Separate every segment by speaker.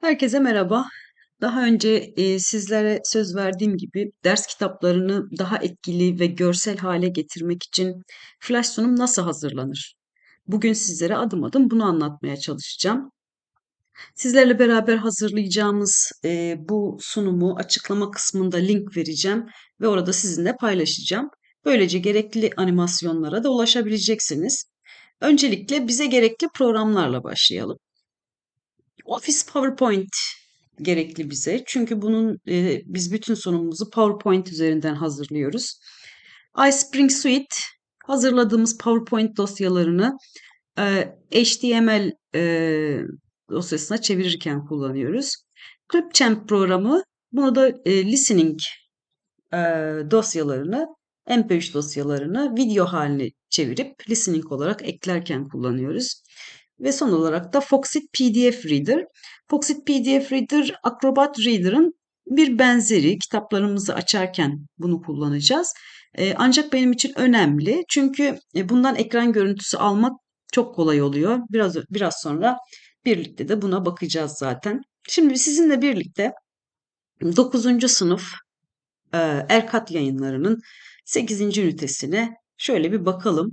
Speaker 1: Herkese merhaba. Daha önce e, sizlere söz verdiğim gibi ders kitaplarını daha etkili ve görsel hale getirmek için flash sunum nasıl hazırlanır? Bugün sizlere adım adım bunu anlatmaya çalışacağım. Sizlerle beraber hazırlayacağımız e, bu sunumu açıklama kısmında link vereceğim ve orada sizinle paylaşacağım. Böylece gerekli animasyonlara da ulaşabileceksiniz. Öncelikle bize gerekli programlarla başlayalım. Office PowerPoint gerekli bize. Çünkü bunun e, biz bütün sunumumuzu PowerPoint üzerinden hazırlıyoruz. iSpring Suite hazırladığımız PowerPoint dosyalarını e, HTML e, dosyasına çevirirken kullanıyoruz. Clipchamp programı bunu da e, listening e, dosyalarını MP3 dosyalarını video haline çevirip listening olarak eklerken kullanıyoruz. Ve son olarak da Foxit PDF Reader. Foxit PDF Reader Acrobat Reader'ın bir benzeri. Kitaplarımızı açarken bunu kullanacağız. Ee, ancak benim için önemli. Çünkü e, bundan ekran görüntüsü almak çok kolay oluyor. Biraz biraz sonra birlikte de buna bakacağız zaten. Şimdi sizinle birlikte 9. sınıf e, Erkat yayınlarının 8. ünitesine şöyle bir bakalım.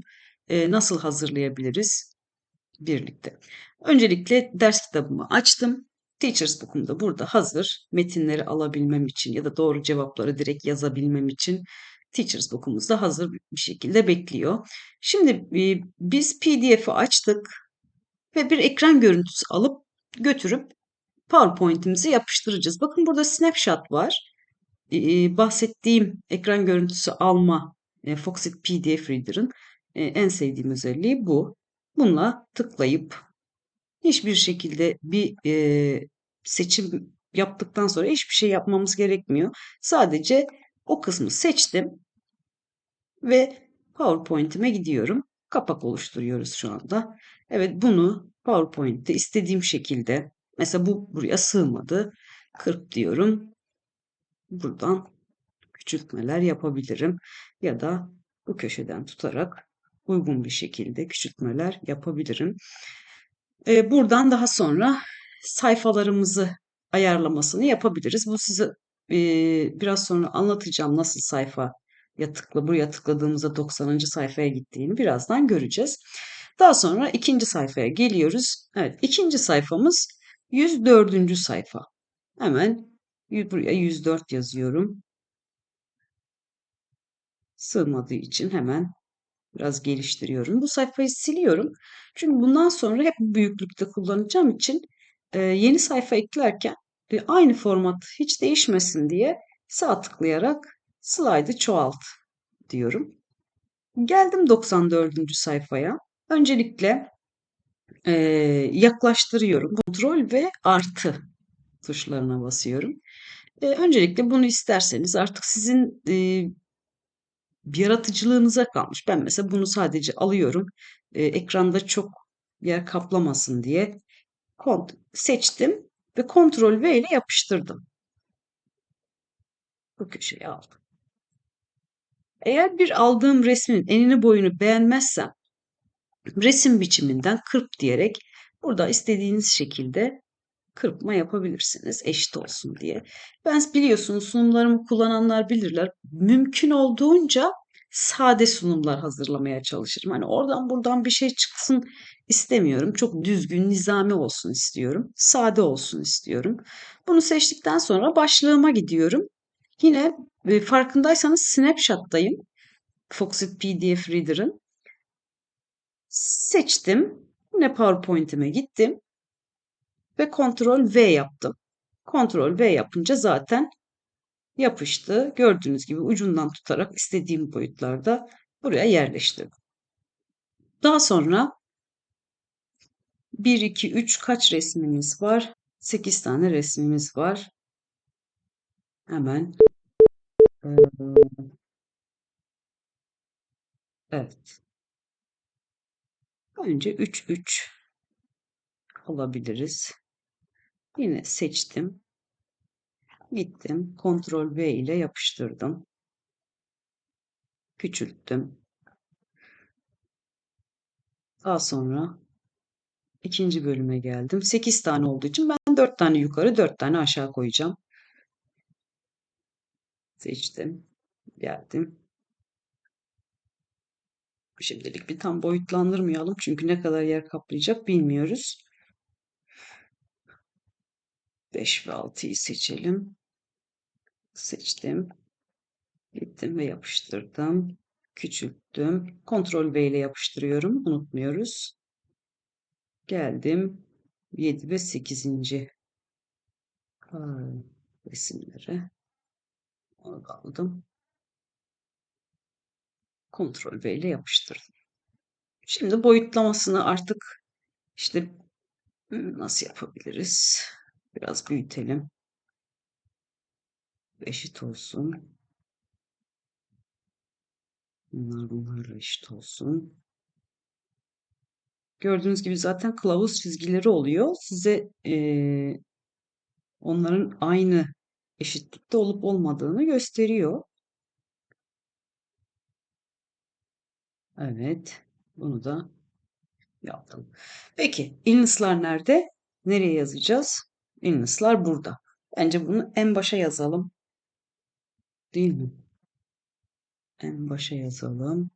Speaker 1: E, nasıl hazırlayabiliriz? Birlikte. Öncelikle ders kitabımı açtım. Teachers Book'um da burada hazır. Metinleri alabilmem için ya da doğru cevapları direkt yazabilmem için Teachers Book'umuz da hazır bir şekilde bekliyor. Şimdi e, biz PDF'i açtık ve bir ekran görüntüsü alıp götürüp PowerPoint'imizi yapıştıracağız. Bakın burada snapshot var. E, bahsettiğim ekran görüntüsü alma e, Foxit PDF Reader'ın en sevdiğim özelliği bu. Bununla tıklayıp hiçbir şekilde bir e, seçim yaptıktan sonra hiçbir şey yapmamız gerekmiyor. Sadece o kısmı seçtim ve PowerPoint'ime gidiyorum. Kapak oluşturuyoruz şu anda. Evet bunu PowerPoint'te istediğim şekilde mesela bu buraya sığmadı. 40 diyorum. Buradan küçültmeler yapabilirim ya da bu köşeden tutarak uygun bir şekilde küçültmeler yapabilirim. Ee, buradan daha sonra sayfalarımızı ayarlamasını yapabiliriz. Bu size e, biraz sonra anlatacağım nasıl sayfa ya tıkla buraya tıkladığımızda 90. sayfaya gittiğini birazdan göreceğiz. Daha sonra ikinci sayfaya geliyoruz. Evet ikinci sayfamız 104. sayfa. Hemen buraya 104 yazıyorum. Sığmadığı için hemen biraz geliştiriyorum. Bu sayfayı siliyorum. Çünkü bundan sonra hep bu büyüklükte kullanacağım için e, yeni sayfa eklerken e, aynı format hiç değişmesin diye sağ tıklayarak slide'ı çoğalt diyorum. Geldim 94. sayfaya. Öncelikle e, yaklaştırıyorum. Kontrol ve artı tuşlarına basıyorum. E, öncelikle bunu isterseniz artık sizin e, yaratıcılığınıza kalmış. Ben mesela bunu sadece alıyorum. E, ekranda çok yer kaplamasın diye kont seçtim ve Ctrl V ile yapıştırdım. Bu köşeyi aldım. Eğer bir aldığım resmin enini boyunu beğenmezsem resim biçiminden kırp diyerek burada istediğiniz şekilde kırpma yapabilirsiniz eşit olsun diye. Ben biliyorsunuz sunumlarımı kullananlar bilirler. Mümkün olduğunca sade sunumlar hazırlamaya çalışırım. Hani oradan buradan bir şey çıksın istemiyorum. Çok düzgün, nizami olsun istiyorum. Sade olsun istiyorum. Bunu seçtikten sonra başlığıma gidiyorum. Yine e, farkındaysanız snapshot'tayım. Foxit PDF Reader'ın. Seçtim. Yine PowerPoint'ime gittim ve Ctrl V yaptım. Ctrl V yapınca zaten yapıştı. Gördüğünüz gibi ucundan tutarak istediğim boyutlarda buraya yerleştirdim. Daha sonra 1, 2, 3 kaç resmimiz var? 8 tane resmimiz var. Hemen Evet. Önce 3, 3 alabiliriz. Yine seçtim. Gittim. Ctrl V ile yapıştırdım. Küçülttüm. Daha sonra ikinci bölüme geldim. 8 tane olduğu için ben 4 tane yukarı 4 tane aşağı koyacağım. Seçtim. Geldim. Şimdilik bir tam boyutlandırmayalım. Çünkü ne kadar yer kaplayacak bilmiyoruz. 5 ve 6'yı seçelim. Seçtim. Gittim ve yapıştırdım. Küçülttüm. Ctrl V ile yapıştırıyorum. Unutmuyoruz. Geldim. 7 ve 8. resimlere. Onu aldım. Ctrl V ile yapıştırdım. Şimdi boyutlamasını artık işte nasıl yapabiliriz? Biraz büyütelim. Eşit olsun. Bunlar bunlarla eşit olsun. Gördüğünüz gibi zaten kılavuz çizgileri oluyor. Size e, onların aynı eşitlikte olup olmadığını gösteriyor. Evet. Bunu da yaptım. Peki illness'lar nerede? Nereye yazacağız? Illness'lar burada. Bence bunu en başa yazalım. Değil mi? En başa yazalım.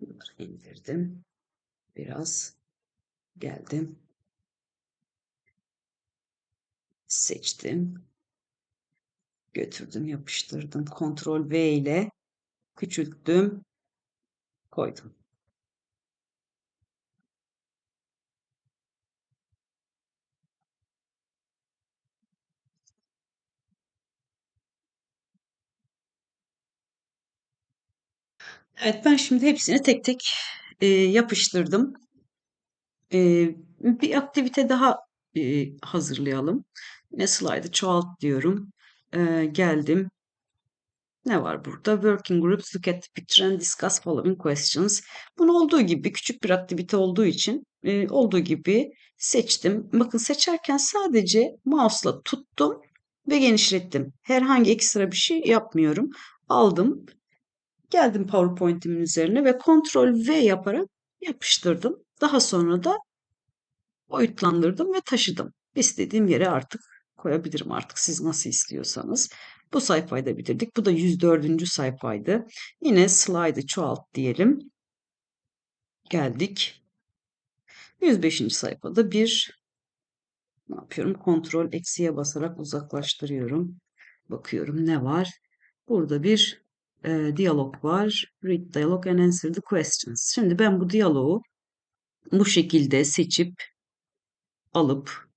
Speaker 1: Bunları indirdim. Biraz geldim. Seçtim. Götürdüm, yapıştırdım. Ctrl V ile küçülttüm, koydum. Evet ben şimdi hepsini tek tek e, yapıştırdım. E, bir aktivite daha e, hazırlayalım. Yine slide'ı çoğalt diyorum. E, geldim. Ne var burada? Working groups look at the picture and discuss following questions. Bunu olduğu gibi küçük bir aktivite olduğu için e, olduğu gibi seçtim. Bakın seçerken sadece mouse'la tuttum ve genişlettim. Herhangi ekstra bir şey yapmıyorum. Aldım. Geldim PowerPoint'imin üzerine ve Ctrl V yaparak yapıştırdım. Daha sonra da boyutlandırdım ve taşıdım. İstediğim yere artık koyabilirim artık siz nasıl istiyorsanız. Bu sayfayı da bitirdik. Bu da 104. sayfaydı. Yine slide'ı çoğalt diyelim. Geldik. 105. sayfada bir ne yapıyorum? Kontrol eksiye basarak uzaklaştırıyorum. Bakıyorum ne var? Burada bir e, diyalog var. Read dialog and answer the questions. Şimdi ben bu diyaloğu bu şekilde seçip alıp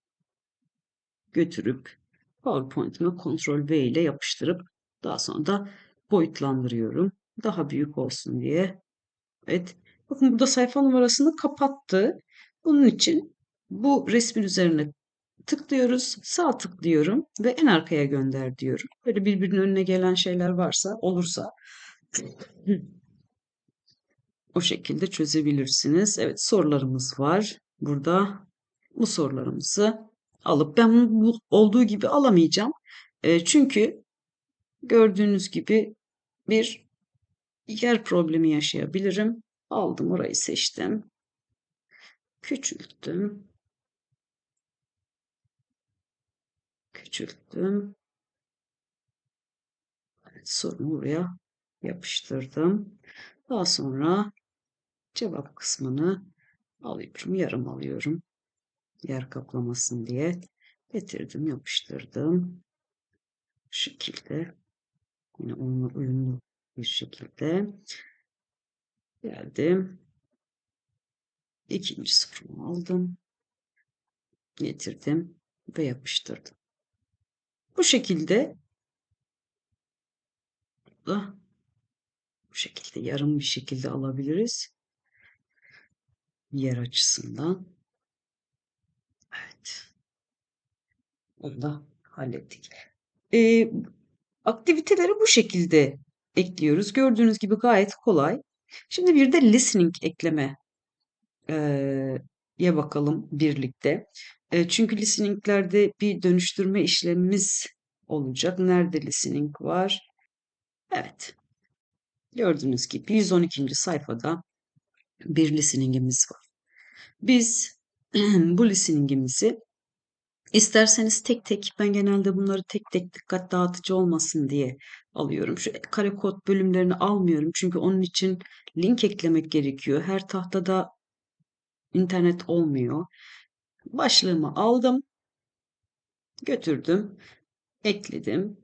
Speaker 1: götürüp PowerPoint'ime Ctrl V ile yapıştırıp daha sonra da boyutlandırıyorum. Daha büyük olsun diye. Evet. Bakın burada sayfa numarasını kapattı. Bunun için bu resmin üzerine tıklıyoruz. Sağ tıklıyorum ve en arkaya gönder diyorum. Böyle birbirinin önüne gelen şeyler varsa, olursa o şekilde çözebilirsiniz. Evet sorularımız var. Burada bu sorularımızı alıp ben bunu olduğu gibi alamayacağım. E, çünkü gördüğünüz gibi bir yer problemi yaşayabilirim. Aldım orayı seçtim. Küçülttüm. Küçülttüm. Evet, sorunu buraya yapıştırdım. Daha sonra cevap kısmını alıyorum. Yarım alıyorum. Yer kaplamasın diye. Getirdim, yapıştırdım. Bu şekilde. Yine onunla uyumlu bir şekilde. Geldim. İkinci sıfırımı aldım. Getirdim ve yapıştırdım. Bu şekilde bu şekilde yarım bir şekilde alabiliriz. Yer açısından. Evet. Onu da hallettik. Ee, aktiviteleri bu şekilde ekliyoruz. Gördüğünüz gibi gayet kolay. Şimdi bir de listening ekleme ye bakalım birlikte. E, çünkü listeninglerde bir dönüştürme işlemimiz olacak. Nerede listening var? Evet. Gördüğünüz gibi 112. sayfada bir listeningimiz var. Biz bu listeningimizi isterseniz tek tek ben genelde bunları tek tek dikkat dağıtıcı olmasın diye alıyorum. Şu kare kod bölümlerini almıyorum çünkü onun için link eklemek gerekiyor. Her tahtada internet olmuyor. Başlığımı aldım, götürdüm, ekledim,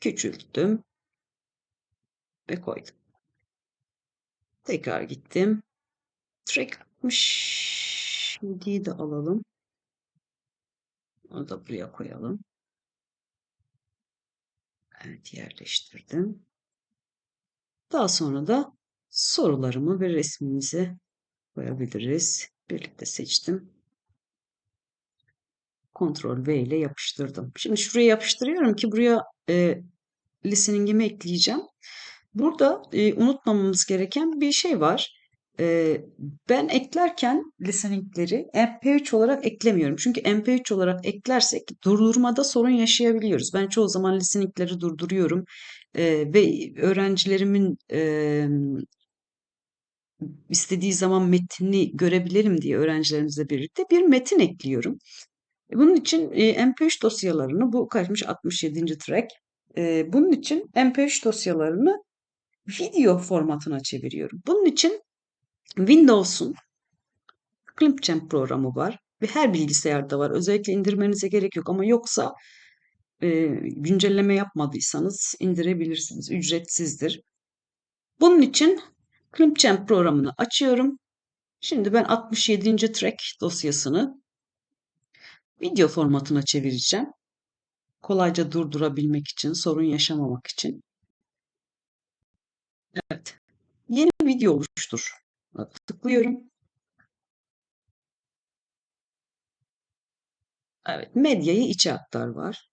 Speaker 1: küçülttüm ve koydum. Tekrar gittim. Track 67'yi de alalım. Onu da buraya koyalım. Evet yerleştirdim. Daha sonra da sorularımı ve resmimizi koyabiliriz. Birlikte seçtim. Ctrl V ile yapıştırdım. Şimdi şuraya yapıştırıyorum ki buraya e, listening'imi ekleyeceğim. Burada e, unutmamamız gereken bir şey var. E, ben eklerken listeningleri MP3 olarak eklemiyorum. Çünkü MP3 olarak eklersek durdurmada sorun yaşayabiliyoruz. Ben çoğu zaman listeningleri durduruyorum e, ve öğrencilerimin e, istediği zaman metni görebilirim diye öğrencilerimizle birlikte bir metin ekliyorum. Bunun için e, MP3 dosyalarını bu kaçmış 67. track. E, bunun için MP3 dosyalarını video formatına çeviriyorum. Bunun için Windows'un Clipchamp programı var ve her bilgisayarda var. Özellikle indirmenize gerek yok ama yoksa e, güncelleme yapmadıysanız indirebilirsiniz. Ücretsizdir. Bunun için Clipchamp programını açıyorum. Şimdi ben 67. track dosyasını video formatına çevireceğim. Kolayca durdurabilmek için, sorun yaşamamak için. Evet. Yeni video oluştur. Tıklıyorum. Evet, medyayı içe aktar var.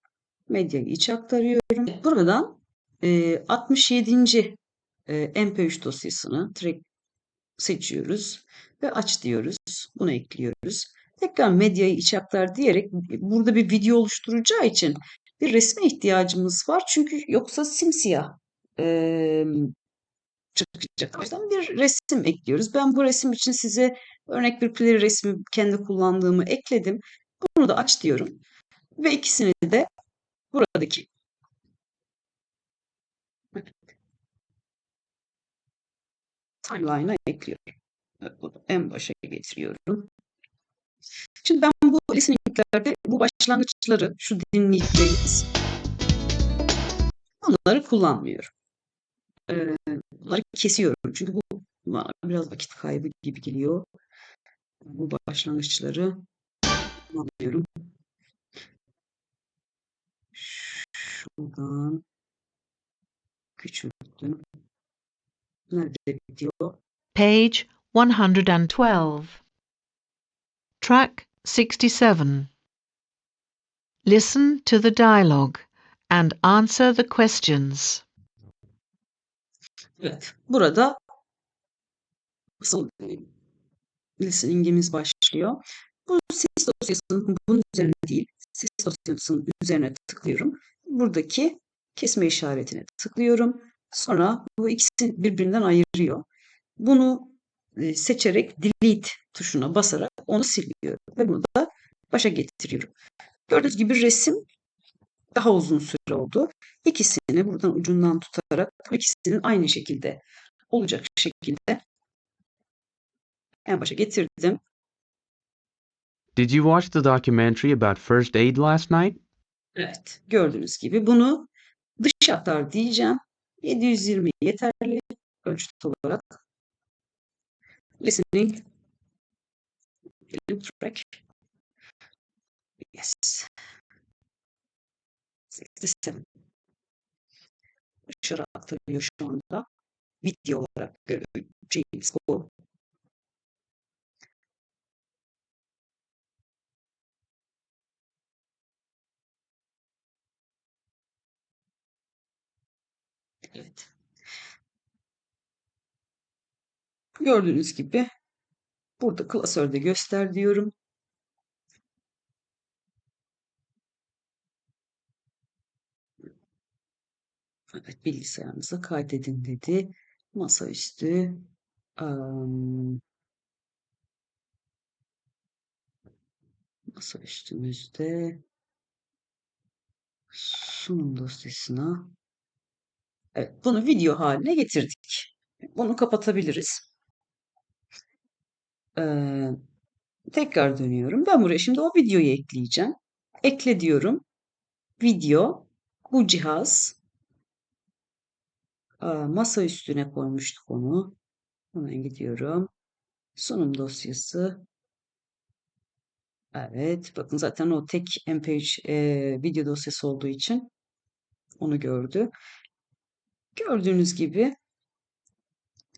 Speaker 1: Medyayı içe aktarıyorum. Buradan e, 67. E, MP3 dosyasını direkt seçiyoruz ve aç diyoruz. Bunu ekliyoruz. Tekrar medyayı içe aktar diyerek burada bir video oluşturacağı için bir resme ihtiyacımız var. Çünkü yoksa simsiyah e, çıkacak. O yüzden bir resim ekliyoruz. Ben bu resim için size örnek bir play resmi kendi kullandığımı ekledim. Bunu da aç diyorum. Ve ikisini de buradaki timeline'a ekliyorum. En başa getiriyorum. Şimdi ben bu listeninglerde bu başlangıçları, şu dinleyeceğiniz onları kullanmıyorum. Ee, bunları kesiyorum. Çünkü bu biraz vakit kaybı gibi geliyor. Bu başlangıçları kullanmıyorum. Şuradan küçülttüm. Nerede bitiyor?
Speaker 2: Page 112. Track 67. Listen to the dialogue and answer the questions.
Speaker 1: Evet. Burada asıl listeningimiz başlıyor. Bu ses dosyasının bunun üzerine değil, ses dosyasının üzerine tıklıyorum. Buradaki kesme işaretine tıklıyorum. Sonra bu ikisini birbirinden ayırıyor. Bunu seçerek delete tuşuna basarak onu siliyorum ve bunu da başa getiriyorum. Gördüğünüz gibi resim daha uzun süre oldu. İkisini buradan ucundan tutarak ikisinin aynı şekilde olacak şekilde en başa getirdim.
Speaker 3: Did you watch the documentary about first aid last night?
Speaker 1: Evet, gördüğünüz gibi bunu dış aktar diyeceğim. 720 yeterli ölçüt olarak. Listening. Track. Yes. 67. Dışarı aktarıyor şu anda. Video olarak James Cole. Evet. Gördüğünüz gibi burada klasörde göster diyorum. Evet bilgisayarınıza kaydedin dedi. Masaüstü Am, masa üstümüzde sunum dosyasına Evet, bunu video haline getirdik. Bunu kapatabiliriz. Ee, tekrar dönüyorum. Ben buraya şimdi o videoyu ekleyeceğim. Ekle diyorum. Video. Bu cihaz. Aa, masa üstüne koymuştuk onu. Hemen gidiyorum. Sunum dosyası. Evet. Bakın zaten o tek MP3 e, video dosyası olduğu için onu gördü. Gördüğünüz gibi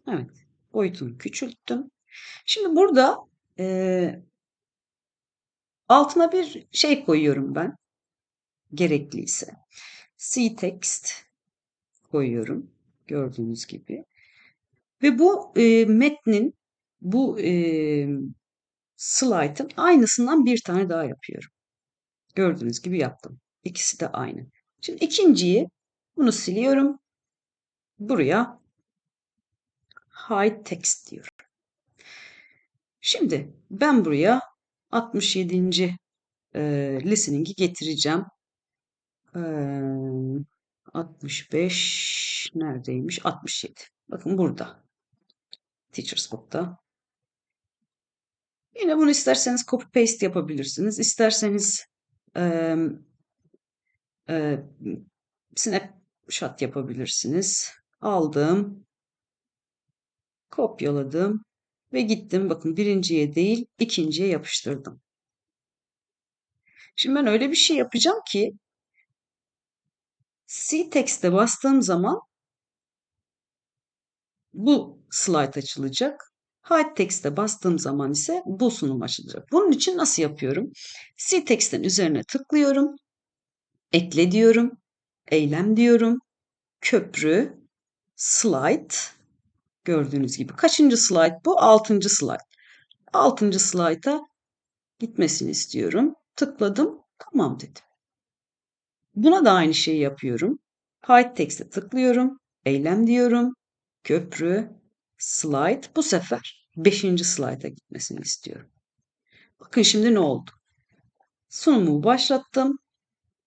Speaker 1: evet boyutunu küçülttüm. Şimdi burada e, altına bir şey koyuyorum ben. Gerekliyse. C-text koyuyorum. Gördüğünüz gibi. Ve bu e, metnin bu e, slaytın aynısından bir tane daha yapıyorum. Gördüğünüz gibi yaptım. İkisi de aynı. Şimdi ikinciyi bunu siliyorum. Buraya hide text diyorum. Şimdi ben buraya 67. E, listening'i getireceğim. E, 65 neredeymiş? 67. Bakın burada. Teachers Book'ta. Yine bunu isterseniz copy paste yapabilirsiniz. İsterseniz e, e, snapshot yapabilirsiniz. Aldım. Kopyaladım. Ve gittim. Bakın birinciye değil ikinciye yapıştırdım. Şimdi ben öyle bir şey yapacağım ki C-Text'e bastığım zaman bu slide açılacak. Hide Text'e bastığım zaman ise bu sunum açılacak. Bunun için nasıl yapıyorum? C-Text'in üzerine tıklıyorum. Ekle diyorum. Eylem diyorum. Köprü. Slide. Gördüğünüz gibi. Kaçıncı slide bu? Altıncı slide. Altıncı slide'a gitmesini istiyorum. Tıkladım. Tamam dedim. Buna da aynı şeyi yapıyorum. Hide Text'e tıklıyorum. Eylem diyorum. Köprü. Slide. Bu sefer 5. slide'a gitmesini istiyorum. Bakın şimdi ne oldu? Sunumu başlattım.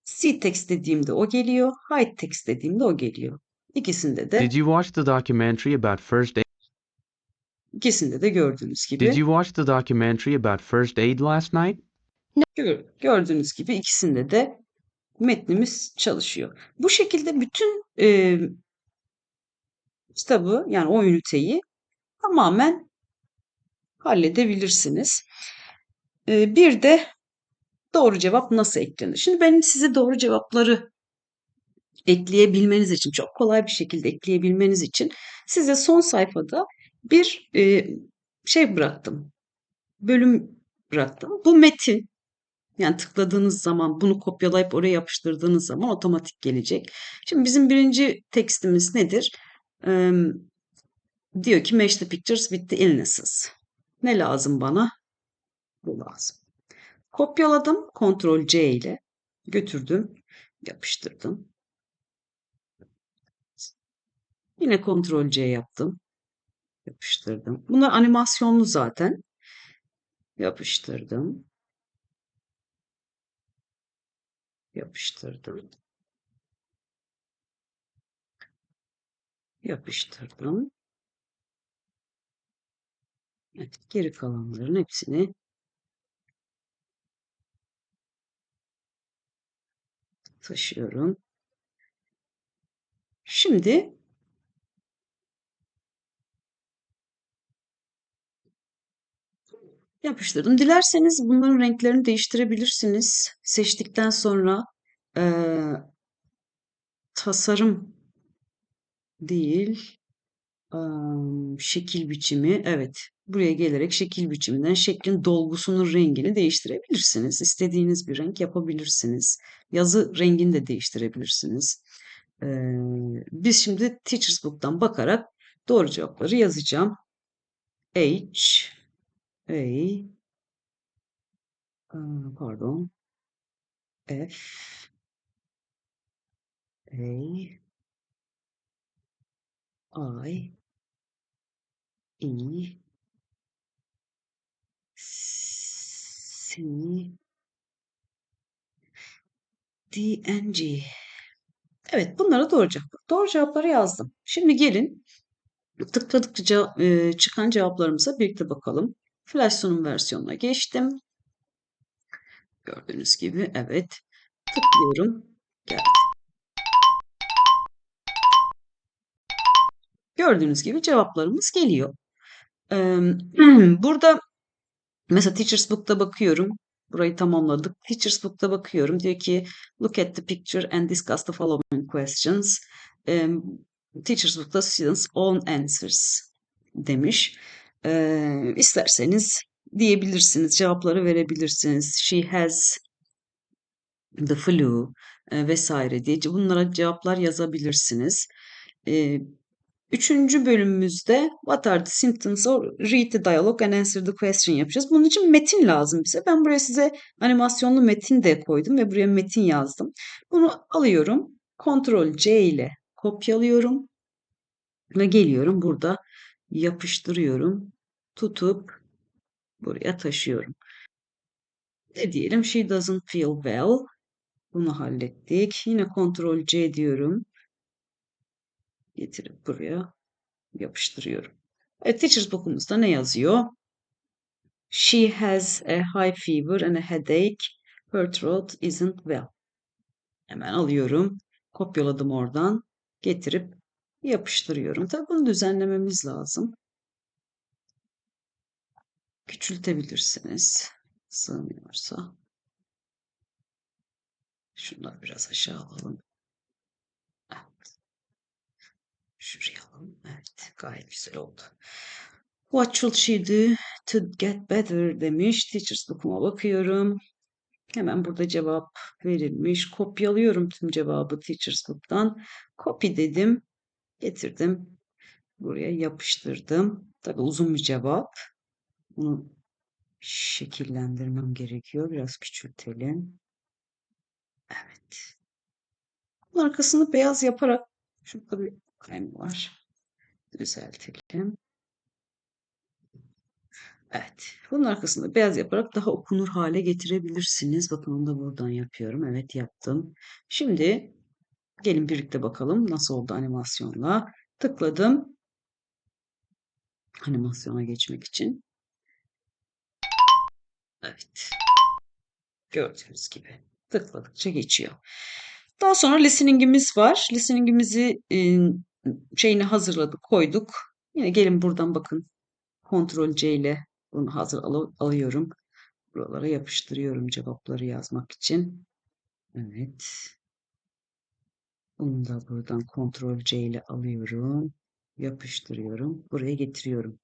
Speaker 1: C-text dediğimde o geliyor. Hide text dediğimde o geliyor. İkisinde de
Speaker 3: Did you watch the documentary about first aid?
Speaker 1: ikisinde de gördüğünüz gibi
Speaker 3: Did you watch the documentary about first aid last night?
Speaker 1: gör- gördüğünüz gibi ikisinde de metnimiz çalışıyor. Bu şekilde bütün e, kitabı yani o üniteyi tamamen halledebilirsiniz. E, bir de doğru cevap nasıl eklenir? Şimdi benim size doğru cevapları ekleyebilmeniz için, çok kolay bir şekilde ekleyebilmeniz için size son sayfada bir e, şey bıraktım. Bölüm bıraktım. Bu metin yani tıkladığınız zaman bunu kopyalayıp oraya yapıştırdığınız zaman otomatik gelecek. Şimdi bizim birinci tekstimiz nedir? Ee, diyor ki match the pictures with the illnesses. Ne lazım bana? Bu lazım. Kopyaladım. Ctrl C ile götürdüm. Yapıştırdım. Yine Ctrl C yaptım. Yapıştırdım. Bunlar animasyonlu zaten. Yapıştırdım. Yapıştırdım. Yapıştırdım. Evet, geri kalanların hepsini taşıyorum. Şimdi yapıştırdım. Dilerseniz bunların renklerini değiştirebilirsiniz. Seçtikten sonra eee, tasarım değil, am, şekil biçimi. Evet, buraya gelerek şekil biçiminden şeklin dolgusunun rengini değiştirebilirsiniz. İstediğiniz bir renk yapabilirsiniz. Yazı rengini de değiştirebilirsiniz. Eee, biz şimdi Teachers Book'tan bakarak doğru cevapları yazacağım. H, A, pardon, F, A, I, E. C. D. N. G. Evet, bunlara doğru cevaplar. Doğru cevapları yazdım. Şimdi gelin tıkladıkça çıkan cevaplarımıza birlikte bakalım. Flash sunum versiyonuna geçtim. Gördüğünüz gibi evet. Tıklıyorum. Geldi. Gördüğünüz gibi cevaplarımız geliyor. Burada mesela Teacher's Book'ta bakıyorum. Burayı tamamladık. Teacher's Book'ta bakıyorum. Diyor ki look at the picture and discuss the following questions. Teacher's Book'ta students own answers demiş. Eee isterseniz diyebilirsiniz, cevapları verebilirsiniz. She has the flu e, vesaire diye bunlara cevaplar yazabilirsiniz. E, Üçüncü bölümümüzde What are the symptoms or read the dialogue and answer the question yapacağız. Bunun için metin lazım bize. Ben buraya size animasyonlu metin de koydum ve buraya metin yazdım. Bunu alıyorum. Ctrl C ile kopyalıyorum ve geliyorum burada yapıştırıyorum. Tutup buraya taşıyorum. Ne diyelim? She doesn't feel well. Bunu hallettik. Yine Ctrl C diyorum. Getirip buraya yapıştırıyorum. Evet, Teacher's Book'umuzda ne yazıyor? She has a high fever and a headache. Her throat isn't well. Hemen alıyorum. Kopyaladım oradan. Getirip yapıştırıyorum. Tabii bunu düzenlememiz lazım. Küçültebilirsiniz. Sığmıyorsa. Şunları biraz aşağı alalım. Evet. Şuraya alalım. Evet, gayet güzel oldu. What should she do to get better demiş. Teacher's Book'uma bakıyorum. Hemen burada cevap verilmiş. Kopyalıyorum tüm cevabı Teacher's Book'tan. Copy dedim. Getirdim. Buraya yapıştırdım. Tabii uzun bir cevap. Bunu şekillendirmem gerekiyor. Biraz küçültelim. Evet. Bunun arkasını beyaz yaparak şurada bir kalem var. Düzeltelim. Evet. Bunun arkasında beyaz yaparak daha okunur hale getirebilirsiniz. Bakın onu da buradan yapıyorum. Evet yaptım. Şimdi gelin birlikte bakalım nasıl oldu animasyonla. Tıkladım. Animasyona geçmek için. Evet. Gördüğünüz gibi tıkladıkça geçiyor. Daha sonra listening'imiz var. Listening'imizi e, şeyini hazırladık, koyduk. Yine gelin buradan bakın. Ctrl C ile bunu hazır al alıyorum. Buralara yapıştırıyorum cevapları yazmak için. Evet. Bunu da buradan Ctrl C ile alıyorum. Yapıştırıyorum. Buraya getiriyorum.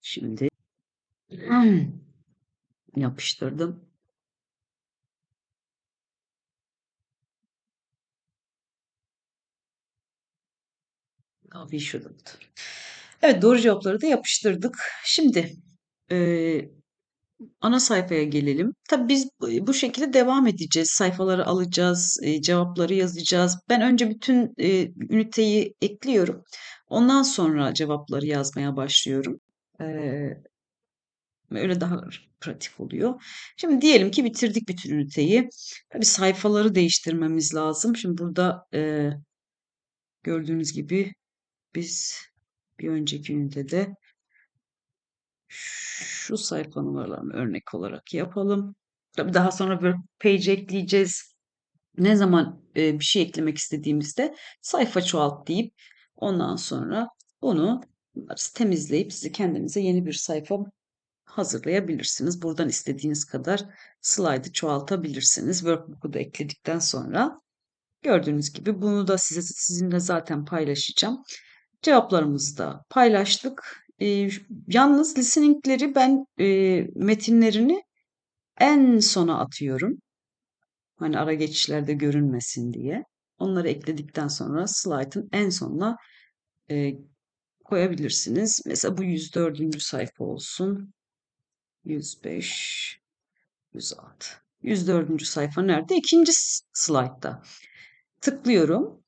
Speaker 1: Şimdi yapıştırdım. We shouldn't. Evet doğru cevapları da yapıştırdık. Şimdi eee, ana sayfaya gelelim. Tabii biz bu- şekilde devam edeceğiz. Sayfaları alacağız, e, cevapları yazacağız. Ben önce bütün e, üniteyi ekliyorum. Ondan sonra cevapları yazmaya başlıyorum. Eee, öyle daha pratik oluyor. Şimdi diyelim ki bitirdik bütün üniteyi. Tabii sayfaları değiştirmemiz lazım. Şimdi burada e, gördüğünüz gibi biz bir önceki ünitede şu sayfa numaralarını örnek olarak yapalım. Tabii daha sonra work page ekleyeceğiz. Ne zaman e, bir şey eklemek istediğimizde sayfa çoğalt deyip ondan sonra onu temizleyip sizi kendinize yeni bir sayfa hazırlayabilirsiniz. Buradan istediğiniz kadar slaydı çoğaltabilirsiniz. Workbook'u da ekledikten sonra gördüğünüz gibi bunu da size sizinle zaten paylaşacağım. Cevaplarımızı da paylaştık. Ee, yalnız listeningleri ben e, metinlerini en sona atıyorum. Hani ara geçişlerde görünmesin diye. Onları ekledikten sonra slaytın en sonuna e, koyabilirsiniz. Mesela bu 104. sayfa olsun. 105, 106. 104. sayfa nerede? İkinci slaytta. Tıklıyorum.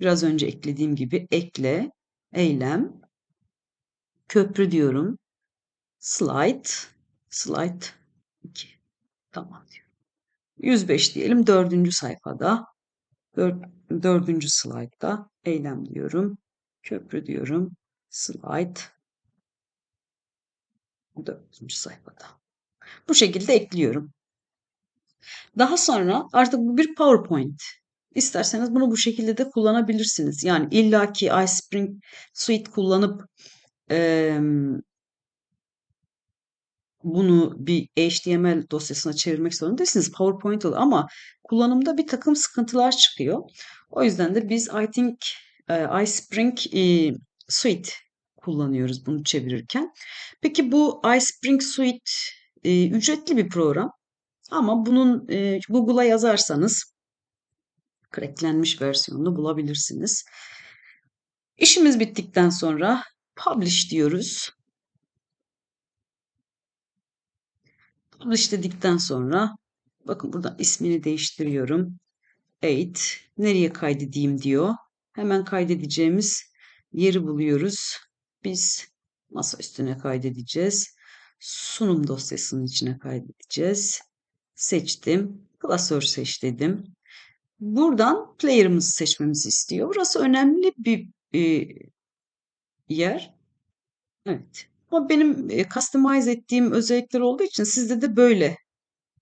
Speaker 1: Biraz önce eklediğim gibi ekle, eylem, Köprü diyorum. Slide. Slide 2. Tamam diyorum. 105 diyelim dördüncü sayfada. Dör- dördüncü slaytta eylem diyorum. Köprü diyorum. Slide. Dördüncü sayfada. Bu şekilde ekliyorum. Daha sonra artık bu bir PowerPoint. İsterseniz bunu bu şekilde de kullanabilirsiniz. Yani illaki iSpring Suite kullanıp em, bunu bir HTML dosyasına çevirmek zorunda değilsiniz. PowerPoint olur ama kullanımda bir takım sıkıntılar çıkıyor. O yüzden de biz I think e, iSpring e, Suite kullanıyoruz bunu çevirirken. Peki bu iSpring Suite e, ücretli bir program ama bunun e, Google'a yazarsanız cracklenmiş versiyonunu bulabilirsiniz. İşimiz bittikten sonra publish diyoruz. Publish dedikten sonra bakın burada ismini değiştiriyorum. 8 nereye kaydedeyim diyor. Hemen kaydedeceğimiz yeri buluyoruz. Biz masa üstüne kaydedeceğiz. Sunum dosyasının içine kaydedeceğiz. Seçtim. Klasör seç dedim. Buradan player'ımızı seçmemizi istiyor. Burası önemli bir e, yer. Evet. Ama benim e, customize ettiğim özellikler olduğu için sizde de böyle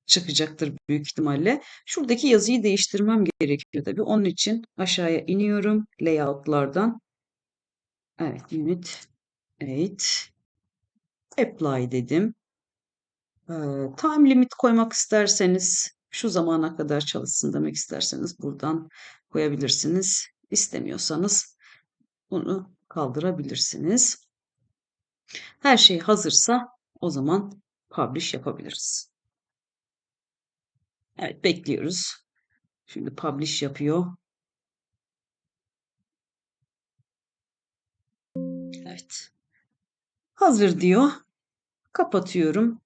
Speaker 1: çıkacaktır büyük ihtimalle. Şuradaki yazıyı değiştirmem gerekiyor tabii. Onun için aşağıya iniyorum layout'lardan. Evet, unit 8 apply dedim. Ee, time limit koymak isterseniz şu zamana kadar çalışsın demek isterseniz buradan koyabilirsiniz. İstemiyorsanız bunu kaldırabilirsiniz. Her şey hazırsa o zaman publish yapabiliriz. Evet bekliyoruz. Şimdi publish yapıyor. Evet. Hazır diyor. Kapatıyorum.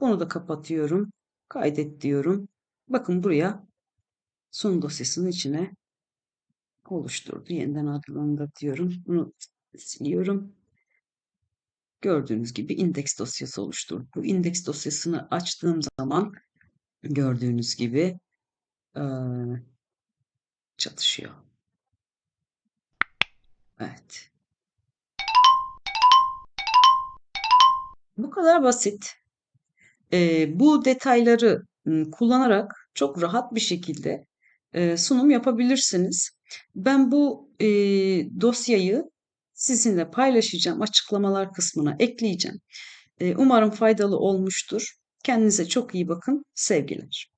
Speaker 1: Bunu da kapatıyorum. Kaydet diyorum. Bakın buraya sunum dosyasının içine oluşturdu. Yeniden adlandır Bunu siliyorum. Gördüğünüz gibi indeks dosyası oluşturdu. Bu indeks dosyasını açtığım zaman gördüğünüz gibi çatışıyor. Evet. Bu kadar basit. Bu detayları kullanarak çok rahat bir şekilde sunum yapabilirsiniz. Ben bu dosyayı sizinle paylaşacağım. Açıklamalar kısmına ekleyeceğim. Umarım faydalı olmuştur. Kendinize çok iyi bakın. Sevgiler.